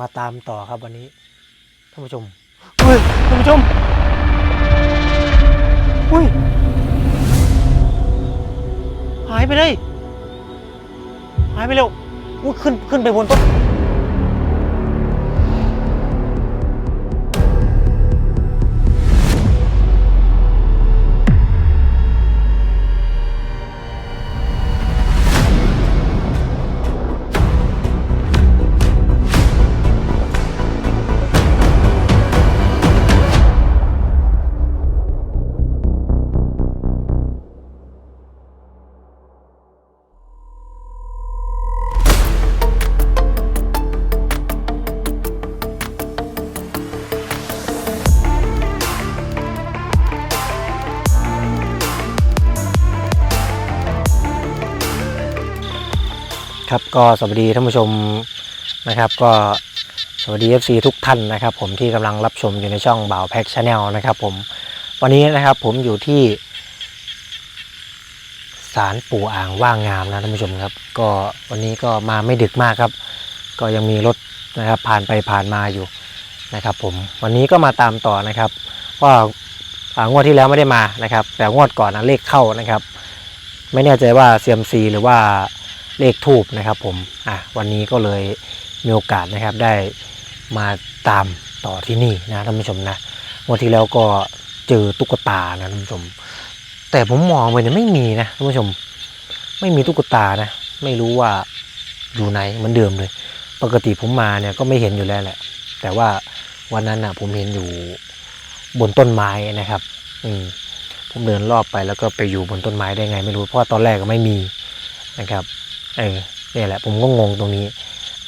มาตามต่อครับวันนี้ท่านผู้ชมเฮ้ยท่านผู้ชมเฮ้ยหายไปเลยหายไปเร็วอุ้ยขึ้นขึ้นไปบนต้น ครับก็สวัสดีท่านผู้ชมนะครับ ก็สวัสดี FC ทุกท่านนะครับ ผมที่กำลังรับชมอยู่ในช่องบ่าวแพ็กชาแนลนะครับ ผมวันนี้นะครับผมอยู่ที่ศาลปู่อ่างว่างงามนะท่านผู้ชมครับ ก็วันนี้ก็มาไม่ดึกมากครับ ก็ยังมีรถนะครับผ่านไปผ่านมาอยู่นะครับ ผมวันนี้ก็มาตามต่อนะครับว่างวดที่แล้วไม่ได้มานะครับ แต่งวดก่อนนะเลขเข้านะครับ ไม่แน่ใจว่า CMC หรือว่า เลขทูบนะครับผมอะวันนี้ก็เลยมีโอกาสนะครับได้มาตามต่อที่นี่นะท่านผู้ชมนะวันที่แล้วก็เจอตุ๊กตานะท่านผู้ชม แต่ผมมองไปเนี่ยไม่มีนะท่านผู้ชม ไม่มีตุ๊กตานะ ไม่รู้ว่าอยู่ไหนเหมือนเดิมเลย ปกติผมมาเนี่ยก็ไม่เห็นอยู่แล้วแหละ แต่ว่าวันนั้นน่ะผมเห็นอยู่บนต้นไม้นะครับ อืมผมเดินรอบไปแล้วก็ไปอยู่บนต้นไม้ได้ไง ไม่รู้เพราะตอนแรกก็ไม่มีนะครับ เออเนี่ยแหละผมก็งงตรงนี้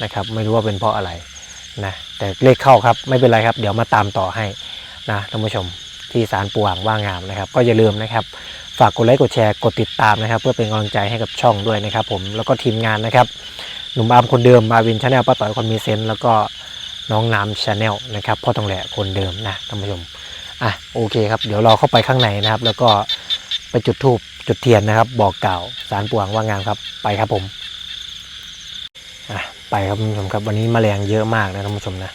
นะครับ ไม่รู้ว่าเป็นเพราะอะไรนะแต่เลขเข้าครับไม่เป็นไรครับ เดี๋ยวมาตามต่อให้นะท่านผู้ชมที่สารปูอ่างว่างงามนะครับ ก็อย่าลืมนะครับ ฝากกดไลค์กดแชร์กดติดตามนะครับ เพื่อเป็นกำลังใจให้กับช่องด้วยนะครับ ผมแล้วก็ทีมงานนะครับหนุ่มอามคนเดิมมาวินชาแนลป้าต่อยคนมีเซนแล้วก็น้องน้ำชาแนลนะครับพ่อตองแหละคนเดิมนะท่านผู้ชมอะโอเคครับ เดี๋ยวเราเข้าไปข้างในนะครับ แล้วก็ไปจุดธูปจุดเทียนนะครับ บอกกล่าวสารปวงว่างงามครับไปครับผม อะไปครับท่านผู้ชมครับวันนี้แมลงเยอะมากนะท่านผู้ชมนะ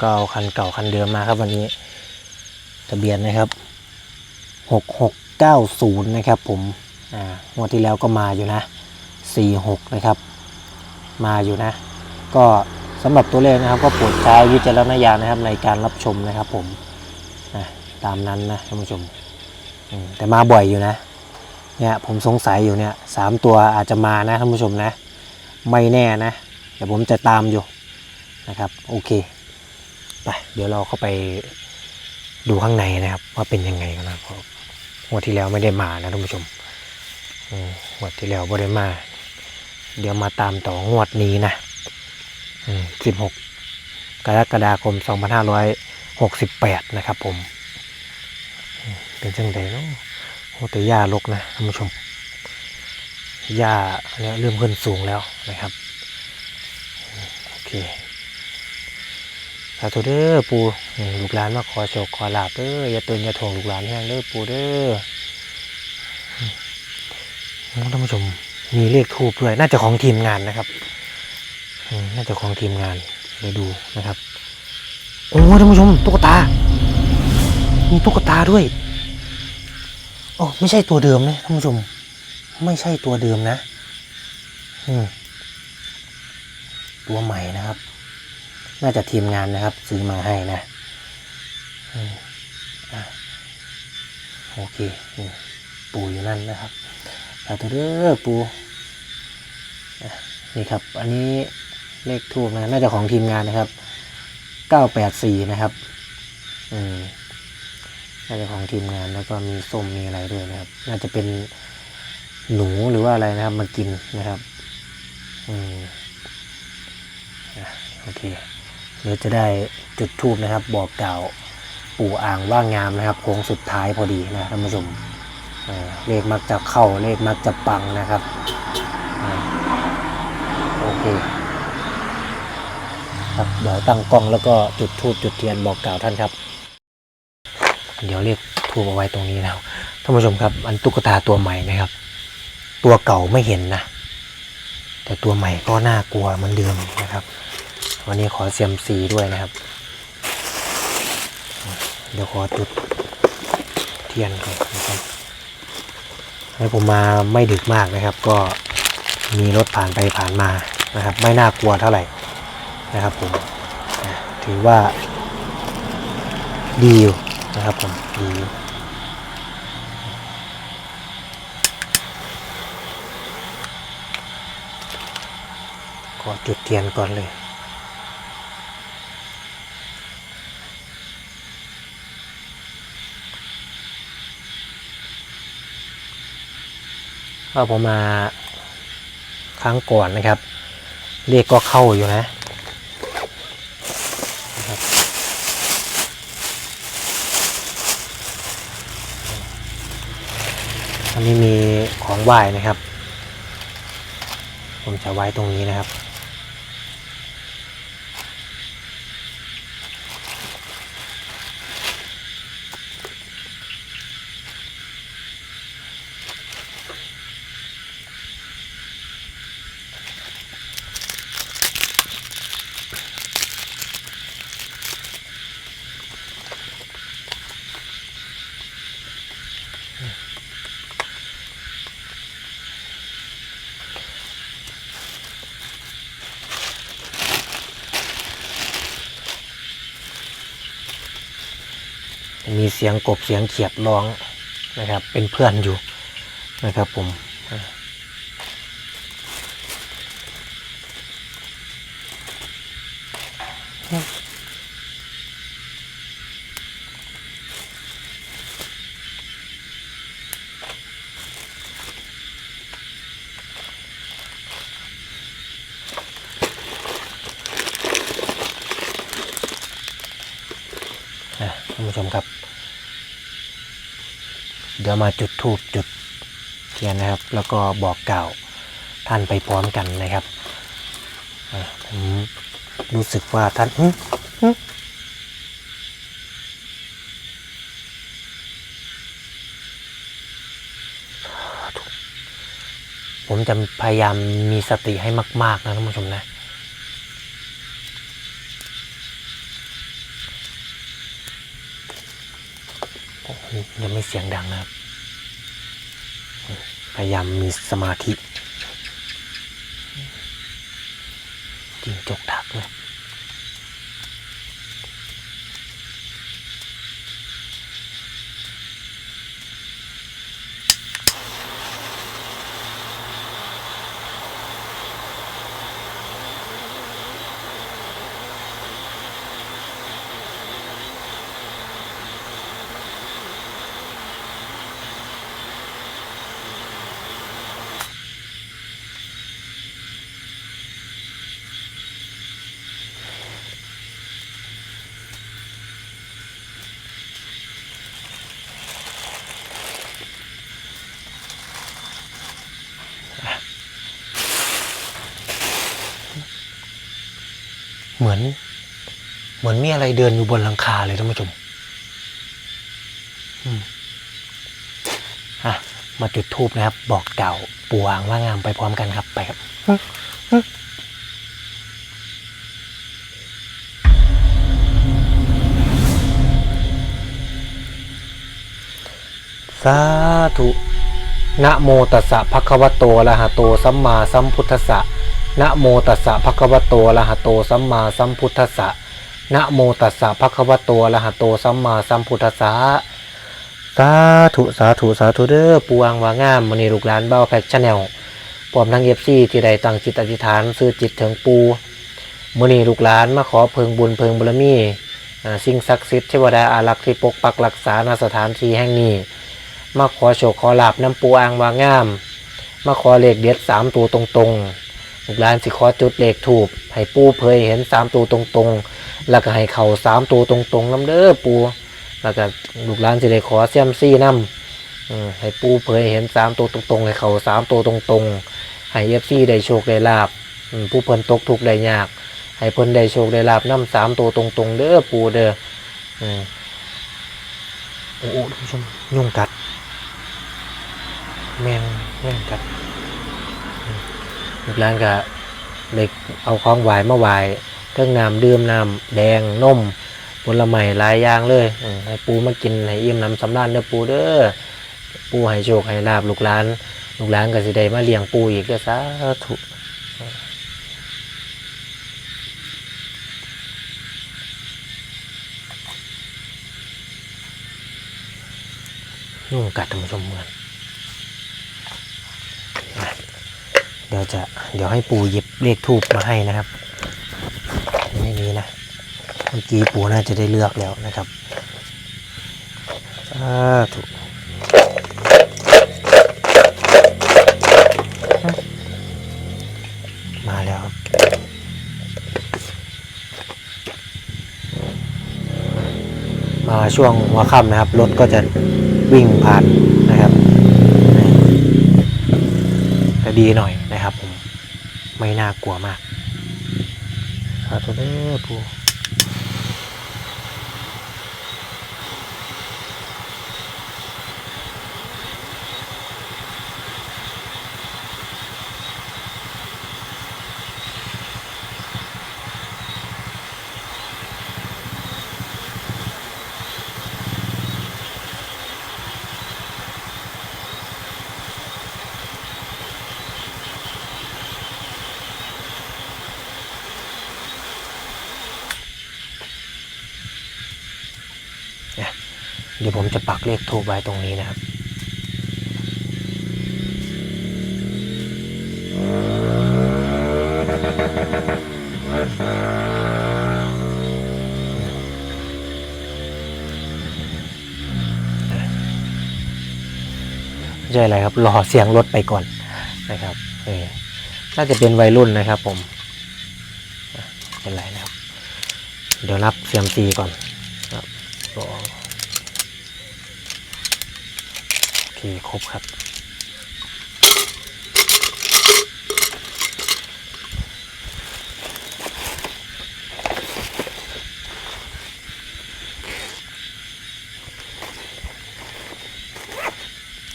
ก็เอาคันเก่าคันเดิมมาครับวันนี้ทะเบียนนะครับหกหกเก้าศูนย์นะครับผมอ่างวดที่แล้วก็มาอยู่นะสี่หกนะครับ มาอยู่นะ ก็สำหรับตัวเลขนะครับ ก็โปรดใช้วิจารณญาณนะครับ ในการรับชมนะครับผมนะตามนั้นนะท่านผู้ชมแต่มาบ่อยอยู่นะเนี่ยผมสงสัยอยู่เนี่ยสามตัวอาจจะมานะท่านผู้ชมนะ ไม่แน่นะเดี๋ยวผมจะตามอยู่นะครับโอเคไปเดี๋ยวเราเข้าไปดูข้างในนะครับ ว่าเป็นยังไงกันนะเพราะงวดที่แล้วไม่ได้มานะท่านผู้ชมงวดที่แล้วไม่ได้มา เดี๋ยวมาตามต่องวดนี้นะสิบหกกรกฎาคมสองพันห้าร้อยหกสิบแปดนะครับผม เป็นจังไดเนาะโอ้แต่หญ้าลกนะท่านผู้ชม หญ้าเนี่ยเริ่มขึ้นสูงแล้วนะครับ โอเคสาธุเด้อปูลูกหลานมาขอโชคขอลาบเด้ออย่าตื่นอย่าถ่วงลูกหลานแห้งเด้อปูเด้อท่านผู้ชมมีเลขทูบด้วย น่าจะของทีมงานนะครับน่าจะของทีมงานเดี๋ยวดูนะครับ โอ้ท่านผู้ชมตุ๊กตา มีตุ๊กตาด้วยโอ้ไม่ใช่ตัวเดิมนะท่านผู้ชม ไม่ใช่ตัวเดิมนะตัวใหม่นะครับ น่าจะทีมงานนะครับ ซื้อมาให้นะโอเคปูอยู่นั่นนะครับสาธุเด้อปูนี่ครับ อันนี้เลขทูบนะ น่าจะของทีมงานนะครับเก้าแปดสี่นะครับ อืม น่าจะของทีมงานแล้วก็มีส้มมีอะไรด้วยนะครับ น่าจะเป็น หนูหรือว่าอะไรนะครับมากินนะครับอืมโอเคเดี๋ยวจะได้จุดทูบนะครับ บอกกล่าวปู่อ่างว่างงามนะครับโค้งสุดท้ายพอดีนะท่านผู้ชมเลขมักจะเข้าเลขมักจะปังนะครับอโอเคครับเดี๋ยวตั้งกล้องแล้วก็จุดทูบจุดเทียนบอกกล่าวท่านครับ เดี๋ยวเรียกทูบเอาไว้ตรงนี้แล้วท่านผู้ชมครับอันตุ๊กตาตัวใหม่นะครับ ตัวเก่าไม่เห็นนะ แต่ตัวใหม่ก็น่ากลัวเหมือนเดิมนะครับ วันนี้ขอเซียมซีด้วยนะครับ เดี๋ยวขอจุดเทียนก่อนนะครับให้ผมมาไม่ดึกมากนะครับ ก็มีรถผ่านไปผ่านมานะครับ ไม่น่ากลัวเท่าไหร่นะครับผมถือว่าดีอยู่นะครับผมดีอยู่ อจุดเทียนก่อนเลยว่าผมมาครั้งก่อนนะครับ เลขก็เข้าอยู่นะอันนี้มีของไหว้นะครับ ผมจะไว้ตรงนี้นะครับ เสียงกบเสียงเขียดร้องนะครับ เป็นเพื่อนอยู่นะครับผมอะอะท่านผู้ชมครับ ดี๋ยวมาจุดธูปจุดเทียนนะครับ แล้วก็บอกกล่าวท่านไปพร้อมกันนะครับผมรู้สึกว่าท่านผมจะพยายามมีสติให้มาก ๆ นะท่านผู้ชมนะ ยังไม่เสียงดังนะครับ พยายามมีสมาธิจิงจกทัก เหมือน เหมือนมีอะไรเดินอยู่บนหลังคาเลยท่านผู้ชมอืมอะ มาจุดทูบนะครับ บอกเก่าปูวางว่างามไปพร้อมกันครับไปครับฮึฮึสาธุนะโมตัสสะภะคะวะโตอะระหะโต สัมมาสัมพุทธัสสะ นะโมตัสสะภะคะวะโตอะระหะโตสัมมาสัมพุทธัสสะนะโมตัสสะภะคะวะโตอะระหะโตสัมมาสัมพุทธัสสะสาธุสาธุสาธุเด้อปูองว่างามมณีลูกหลานเบ้าแพ็กชาแนลพร้อมทั้งเอฟซีที่ได้ตั้งจิตอธิษฐานซื้อจิตถึงปูมณีลูกหลานมาขอเพิงบุญเพิงบารมีสิ่งศักดิ์สิทธิ์เทวดาอารักษ์ที่ปกปักรักษาณสถานที่แห่งนี้ มาขอโชคขอลาบน้ำปูอังวางาม มาขอเลขเด็ดสามตัวตรงๆ ลูกหลานสิขอจุดเลขถูกให้ปูเผยเห็นสามตัวตรงๆ แล้วก็ให้เข่าสามตัวตรงๆน้ำเด้อปูแล้วก็ลูกหลานสิได้ขอเสียมซี่น้ำให้ปูเผยเห็นสามตัวตรงๆ ให้เข่าสามตัวตรงๆ ให้เอฟซีได้โชคได้ลาบผู้เพิ่นตกทุกข์ได้ยาก ให้เพิ่นได้โชคได้ลาบน้ำสามตัวตรงๆ เด้อปูเด้อโอ้โหท่านชมยุงกัดแมงแมงกัด ลูกหลานก็เลยเอาของไหวายมาไหวายเครื่องน้ำดื่มน้ำแดงนมผลไม้หลายอย่างเลยให้ปูมากินให้อิ่มน้ำสำราญเด้อปูเด้อปูให้โชคให้ลาบลูกหลาน ลูกหลานก็สิได้มาเลี้ยงปูอีกเด้อสาธุยุ่งกัดท่านผู้ชมเหมือน เดี๋ยวจะเดี๋ยวให้ปู่หยิบเลขทูบมาให้นะครับไม่มีนะเมื่อกี้ปู่น่าจะได้เลือกแล้วนะครับสาธุมาแล้วมาช่วงหัวค่ำนะครับรถก็จะวิ่งผ่านนะครับนี่ก็ดีหน่อยนะครับผม ไม่ น่ากลัวมากสาธุเด้อปู ดี๋ยวผมจะปักเลขทูบไว้ตรงนี้นะครับไม่ใช่อะไรครับรอเสียงรถไปก่อนนะครับเออน่าจะเป็นวัยรุ่นนะครับผมเป็นไรนะครับ เดี๋ยวนับเสียมซีก่อนครับสองโอ เคครบครับ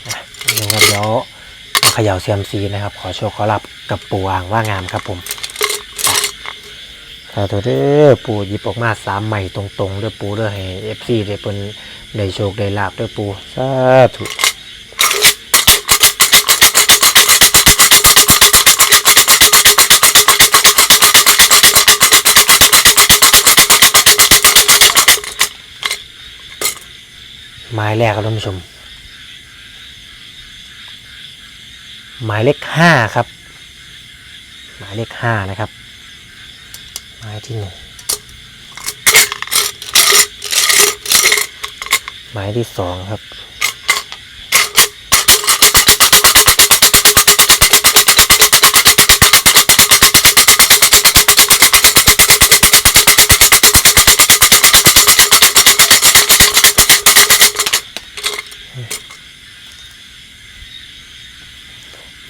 นะครับเดี๋ยวเขย่าเซียมซีนะครับ ขอโชคขอรับกับปูอ่างว่างามครับผมสาธุเด้อปูหยิบออกมาสามใหม่ตรงๆเด้อปูเด้อให้เอฟซีได้เพิ่นได้โชคได้ลาบเด้อปูสาธุ ไม้แรกครับท่านผู้ชม หมายเลขห้าครับ หมายเลขห้านะครับหมายที่หนึ่งหมายที่สองครับ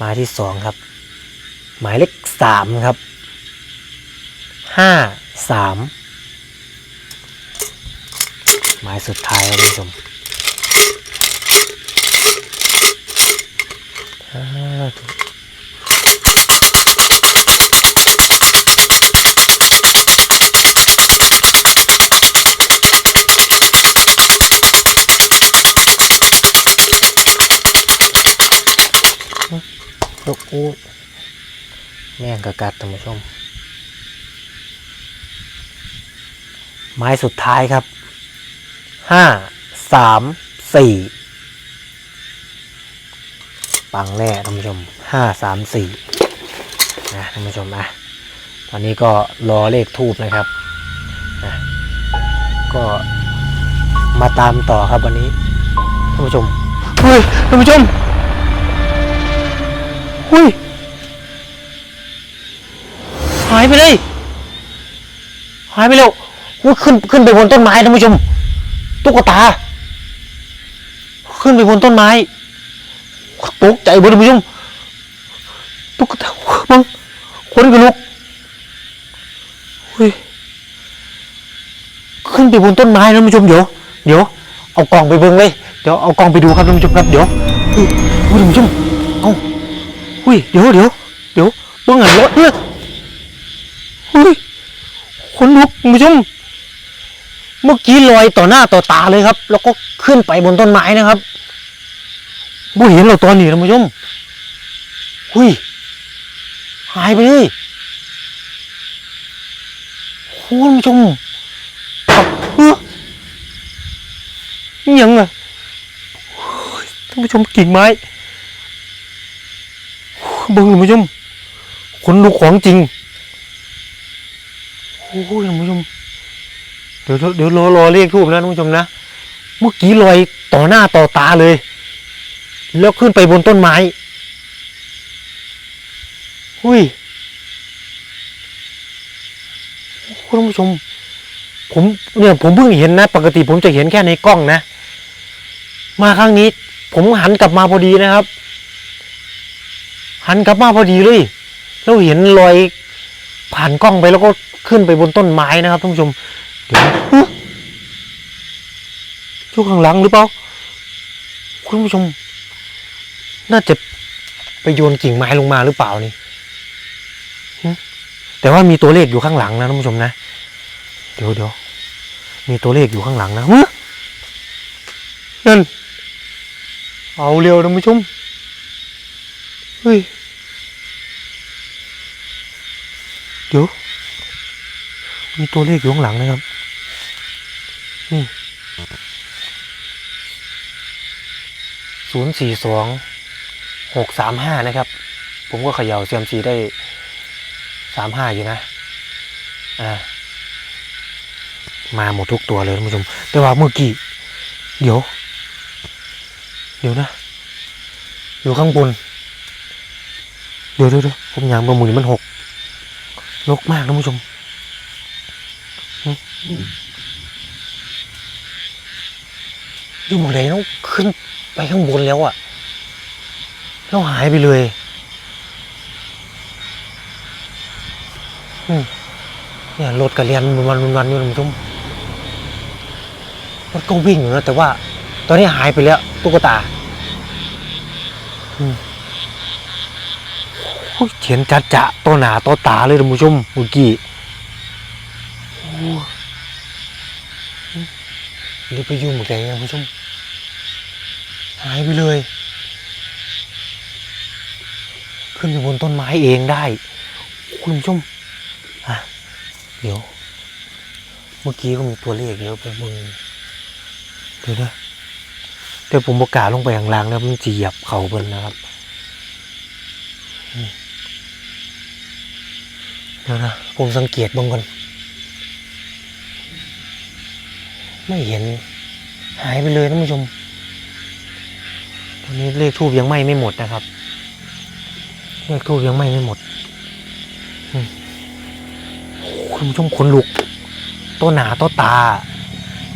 มายที่สองครับ หมายเลขสามครับห้าสามหมายสุดท้ายครับท่านผู้ชมสา ธุลูกอู้แม่งกระกัดท่านผู้ชม ไม้สุดท้ายครับห้าสามสี่ปังแน่ท่านผู้ชมห้าสามสี่นะท่านผู้ชมอะตอนนี้ก็รอเลขทูบนะครับนะก็มาตามต่อครับวันนี้ท่านผู้ชมเฮ้ยท่านผู้ชม เฮ้ยหายไปเลยหายไปแล้วอุ๊ยขึ้นขึ้นไปบนต้นไม้ท่านผู้ชม ตุ๊กตา ขึ้นไปบนต้นไม้ตกใจเบ่ท่านผู้ชมตุ๊กตามึงคนกระลุกเฮ้ยขึ้นไปบนต้นไม้ท่านผู้ชมเดี๋ยวเดี๋ยวเอากล่องไปเบิ่งเลย เดี๋ยวเอากล่องไปดูครับท่านผู้ชมครับเดี๋ยวเฮ้ยเฮ้ยท่านผู้ชมเอา เฮ้ยเดี๋ยวเดี๋ยวเดี๋ยวเบิ่งหันรถเนี่ยเฮ้ยคนลุกคุณผู้ชมเมื่อกี้ลอยต่อหน้าต่อตาเลยครับ แล้วก็ขึ้นไปบนต้นไม้นะครับบ่เห็นเราตอนนี้นะคุณผู้ชมหุยหายไปเลยคุณผู้ชมเฮ้อยังอะโอ้ยท่านผู้ชมกิ่งไม้ เบิ้งท่านผู้ชมขนลุกของจริงโอ้ยท่านผู้ชมเดี๋ยวเดี๋ยวรอรอเลขทูบนะท่านผู้ชมนะเมื่อกี้ลอยต่อหน้าต่อตาเลย แล้วขึ้นไปบนต้นไม้หุ้ยคุณผู้ชม ผมเนี่ยผมเพิ่งเห็นนะ ปกติผมจะเห็นแค่ในกล้องนะ มาครั้งนี้ ผมหันกลับมาพอดีนะครับ หันกลับมาพอดีเลยแล้วเห็นรอยผ่านกล้องไปแล้วก็ขึ้นไปบนต้นไม้นะครับท่านผู้ชมเดี๋ยวนะฮะอยู่ข้างหลังหรือเปล่าคุณผู้ชม น่าจะไปโยนกิ่งไม้ลงมาหรือเปล่านี่แต่ว่ามีตัวเลขอยู่ข้างหลังนะท่านผู้ชมนะเดี๋ยวเดี๋ยวมีตัวเลขอยู่ข้างหลังนะเฮะนั่นเอาเร็วท่านผู้ชม เฮ้ย เดี๋ยว มีตัวเลขอยู่ข้างหลังนะครับ นี่ศูนย์สี่สองหกสามห้านะครับ ผมก็เขย่าเซียมซีได้สามห้าอยู่นะ อ่า มาหมดทุกตัวเลยท่านผู้ชม แต่ว่าเมื่อกี้ เดี๋ยว เดี๋ยวนะ อยู่ข้างบน เดี๋ยวเดี๋ยวเดี๋ยวผมยางประมือนี่มันหกลกมากท่านผู้ชมอยู่หมองไหนต้องขึ้นไปข้างบนแล้วอะแล้วหายไปเลยเนี่ยรถกระเรียนวันวันวันอยู่นะผู้ชมรถก็วิ่งอยู่นะแต่ว่า ตอนนี้หายไปแล้วตุ๊กตา อืม เขียนจัดจะตัวหนาตัวตาเลยท่านผู้ชมเมื่อกี้โอ้หรือไปยุ่งหมดเลยนะคุณผู้ชม หายไปเลย ขึ้นไปบนต้นไม้เองได้ คุณผู้ชมอะเดี๋ยว เมื่อกี้ก็มีตัวเลขเยอะไปมึงเดี๋ยวนะเดี๋ยวผมประกาศลงไปข้างล่างแล้วมันจะเหยียบเขาบนนะครับอืม เดี๋ยวนะผมสังเกตบ้างก่อนไม่เห็นหายไปเลยท่านผู้ชมตอนนี้เลขทูบยังไหม้ไม่หมดนะครับ เลขทูบยังไหม้ไม่หมดคุณผู้ชมขนลุกตัวหนาตัวตา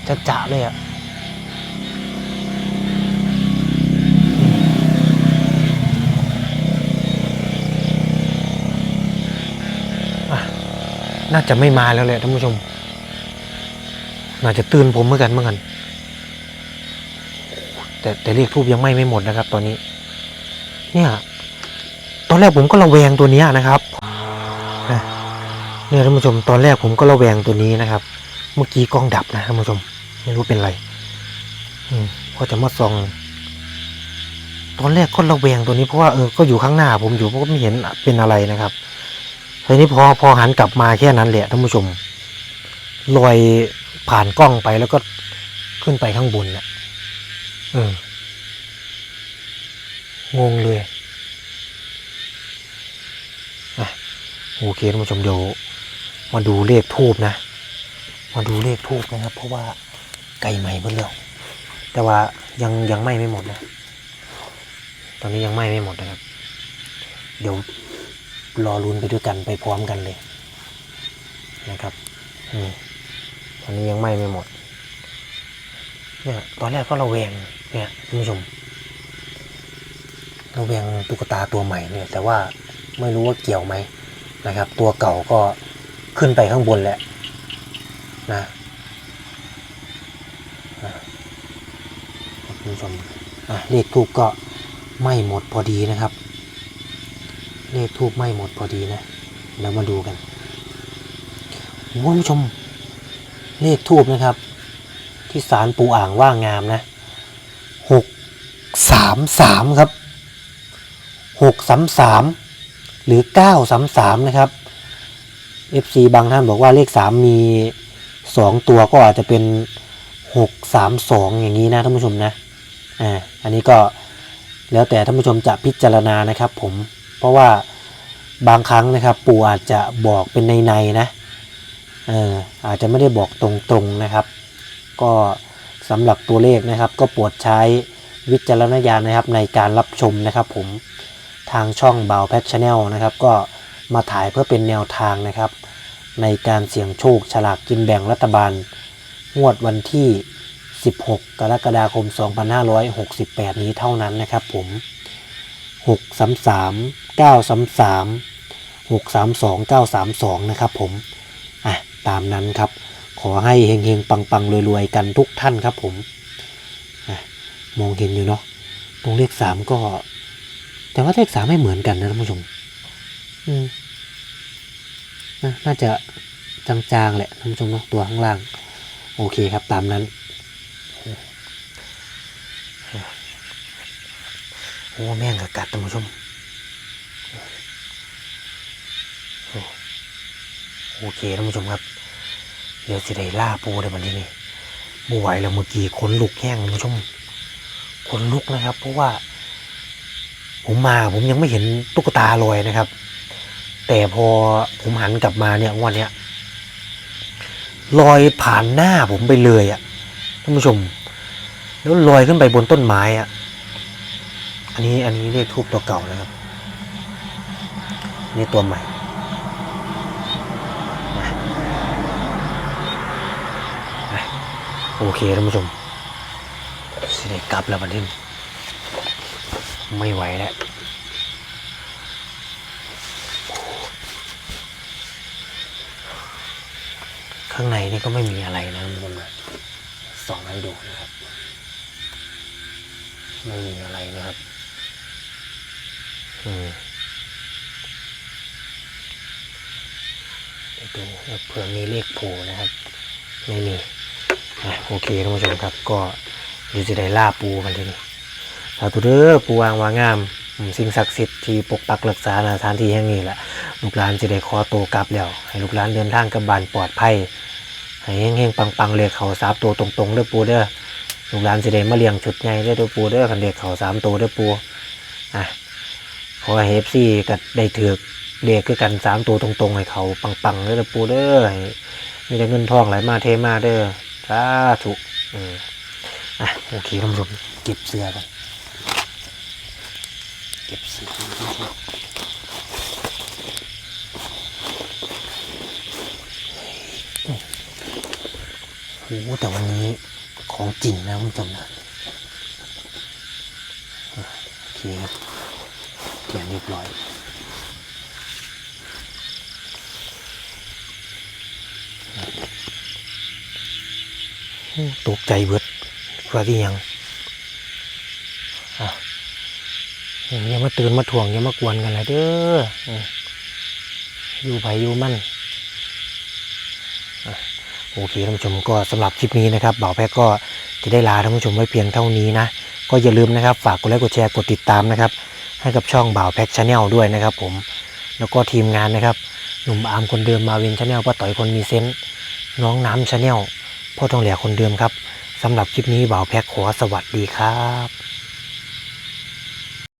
จะจะเลยอะ่ะอะ น่าจะไม่มาแล้วแหละท่านผู้ชม น่าจะตื่นผมเมื่อกันเมื่อกันแต่แต่เลขทูบยังไม่ไม่หมดนะครับ ตอนนี้ เนี่ย ตอนแรกผมก็ระแวงตัวนี้นะครับเนี่ยท่านผู้ชม ตอนแรกผมก็ระแวงตัวนี้นะครับ เมื่อกี้กล้องดับนะท่านผู้ชม ไม่รู้เป็นไร อืมพอจะมาส่องตอนแรกก็ระแวงตัวนี้เพราะว่าเออก็อยู่ข้างหน้าผมอยู่ผมก็ไม่เห็นเป็นอะไรนะครับ ทีนี้พอพอหันกลับมาแค่นั้นแหละท่านผู้ชมลอยผ่านกล้องไปแล้วก็ขึ้นไปข้างบนน่ะเอองงเลยอะโอเคท่านผู้ชมเดี๋ยวมาดูเลขทูบนะ มาดูเลขทูบนะครับ เพราะว่าไก่ใหม่เบิ่แล้วแต่ว่ายังยังไหม้ไม่หมดนะ ตอนนี้ยังไหม้ไม่หมดนะครับ เดี๋ยว รอรุนไปด้วยกันไปพร้อมกันเลยนะครับอืมตอนนี้ยังไหม้ไม่หมดเนี่ยตอนแรกก็ระแวงเนี่ยท่านผู้ชมระแวงตุ๊กตาตัวใหม่เนี่ยแต่ว่าไม่รู้ว่าเกี่ยวไหมนะครับ ตัวเก่าก็ขึ้นไปข้างบนแหละนะคุณผู้ชมอะเลขทูบก็ไม่หมดพอดีนะครับ เลขทูบไม่หมดพอดีนะเดี๋ยวมาดูกันเลคุณผู้ชมเลขทูบนะครับ ที่ศาลปูอ่างว่างงามนะหกสามสามครับหกสามสามหรือเก้าสามสามนะครับ FC บางท่านบอกว่าเลขสามมีสองตัวก็อาจจะเป็นหกสามสองอย่างนี้นะท่านผู้ชมนะอ่าอันนี้ก็แล้วแต่ท่านผู้ชมจะพิจารณานะครับผม เพราะว่าบางครั้งนะครับ ปู่อาจจะบอกเป็นในๆนะเอออาจจะไม่ได้บอกตรงๆนะครับ ก็สำหรับตัวเลขนะครับ ก็โปรดใช้วิจารณญาณนะครับในการรับชมนะครับผมทางช่องเบาแพ็กชาแนลนะครับ ก็มาถ่ายเพื่อเป็นแนวทางนะครับ ในการเสี่ยงโชคฉลากกินแบ่งรัฐบาล งวดวันที่ 16 กรกฎาคม 2568 นี้เท่านั้นนะครับผม 633 933 632 932 นะครับผม อะ ตามนั้นครับ ขอให้เฮงๆ ปังๆ รวยๆ กันทุกท่านครับผม อะ มองเห็นอยู่เนาะ ตรงเลขสามก็ แต่ว่าเลขสามไม่เหมือนกันนะท่านผู้ชม อืมนะน่าจะจางๆ แหละท่านผู้ชมเนาะตัวข้างล่าง โอเคครับตามนั้น โอ้แม่งกะกัดท่านผู้ชมโอเคท่านผู้ชมครับ เดี๋ยวสิได้ล่าปูในวันที่นี้บ่ไหวแล้วเมื่อกี้ขนลุกแห้งท่านผู้ชมขนลุกนะครับ เพราะว่า ผมมาผมยังไม่เห็นตุ๊กตาลอยนะครับ แต่พอผมหันกลับมาเนี่ยวันเนี้ยลอยผ่านหน้าผมไปเลยอะ่ะท่านผู้ชม แล้วลอยขึ้นไปบนต้นไม้อะ่ะ อันนี้อันนี้เรียกทูบตัวเก่านะครับ นี่ตัวใหม่โอเคท่านผู้ชมสิได้กลับแล้ววันนี้ไม่ไหวแล้วข้างในนี่ก็ไม่มีอะไรนะท่านผู้ชมนะส่องให้ดูนะครับ ไม่มีอะไรนะครับ อืม เดี๋ยวดูเผื่อมีเลขโผล่นะครับ ไม่มีอะโอเคท่านผู้ชมครับ ก็อยู่จะได้ล่าปูกันทีนี้สาธุเด้อปูวางวางงามสิ่งศักดิ์สิทธิ์ที่ปกปักรักษาสถานที่แห่งนี้แหละลูกหลานจะได้ขอโตกลับแล้ว ให้ลูกหลานเดินทางกลับบ้านปลอดภัยให้เฮงๆปังๆเลยเขาสามตัวตรงๆเด้อปูเด้อลูกหลานสิได้มาเลี้ยงชุดใหญ่เด้อปูเด้อคันเด็กเขาสามตัวเด้อปูอะขอให้เอฟซีก็ได้ถือ กเด็กคือกันสามตัวตรงๆให้เขาปังๆเด้อปูเด้อมีแต่เงินทองไหลมาเทมาเด้อสาธุอะโอเคท่านผู้ชมเก็บเสื้อกันเก็บเสื้อโอ้แต่วันนี้ของจริงนะคุณผู้ชมนะโอเคครับเขียนเรียบร้อย ตกใจเบิดว่าที่ยังอะอย่ามาตื่นมาถ่วงอย่ามากวนกันเลยเด้ออยู่ไผอยู่มั่นอโอเคท่านผู้ชมก็สำหรับคลิปนี้นะครับบ่าวแพทย์ก็จะได้ลาท่านผู้ชมไว้เพียงเท่านี้นะ ก็อย่าลืมนะครับ ฝากกดไลค์กดแชร์กดติดตามนะครับ ให้กับช่องบ่าวแพ็กชาแนลด้วยนะครับ ผมแล้วก็ทีมงานนะครับ หนุ่มอาร์มคนเดิมมาวินชาแนลป้าต่อยคนมีเซนต์น้องน้ำชาแนล พ่อทองเหลียคนเดิมครับสำหรับคลิปนี้บ่าวแพ็คขอสวัสดีครับ